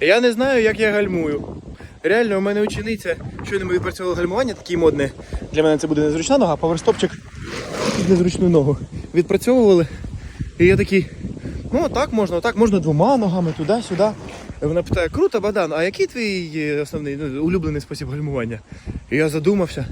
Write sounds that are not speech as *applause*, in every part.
Я не знаю, як я гальмую. Реально, у мене учениця, щойно ми відпрацьовували гальмування, такі модне. Для мене це буде незручна нога, а паверстопчик під незручну ногу. Відпрацьовували. І я такий, ну так можна, так можна двома ногами, туди-сюди. І Вона питає, круто, Богдан, а який твій е, основний ну, улюблений спосіб гальмування? І я задумався.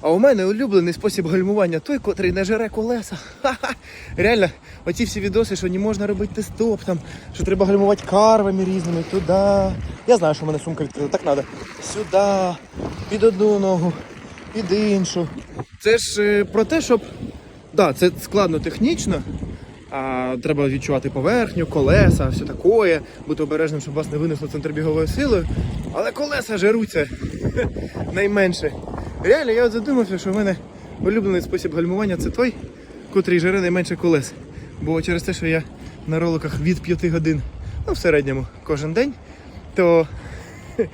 А у мене улюблений спосіб гальмування той, котрий не жере колеса. Ха-ха. Реально, оці всі відоси, що не можна робити стоп, там, що треба гальмувати карвами різними, туди. Я знаю, що в мене сумка відкрита, так треба. Сюди, під одну ногу, під іншу. Це ж е, про те, щоб. Да, це складно технічно. А треба відчувати поверхню, колеса, все таке, бути обережним, щоб вас не винесло центробіговою силою. Але колеса жеруться найменше. Реально, я задумався, що в мене улюблений спосіб гальмування це той, котрий жере найменше колес. Бо через те, що я на роликах від 5 годин, ну в середньому кожен день, то, *laughs*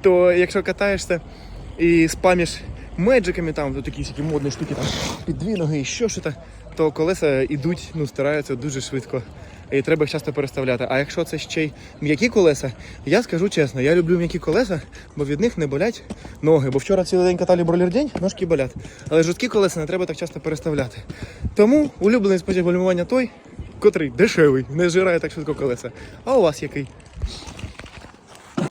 то якщо катаєшся і спаміш меджиками, там такі модні штуки, там під дві ноги і що що то колеса йдуть, ну стараються дуже швидко. І треба часто переставляти. А якщо це ще й м'які колеса, я скажу чесно, я люблю м'які колеса, бо від них не болять ноги. Бо вчора цілий день катали бролер-день, ножки болять. Але жорсткі колеса не треба так часто переставляти. Тому улюблений спосіб гальмування той, котрий дешевий, не зжирає так швидко колеса. А у вас який?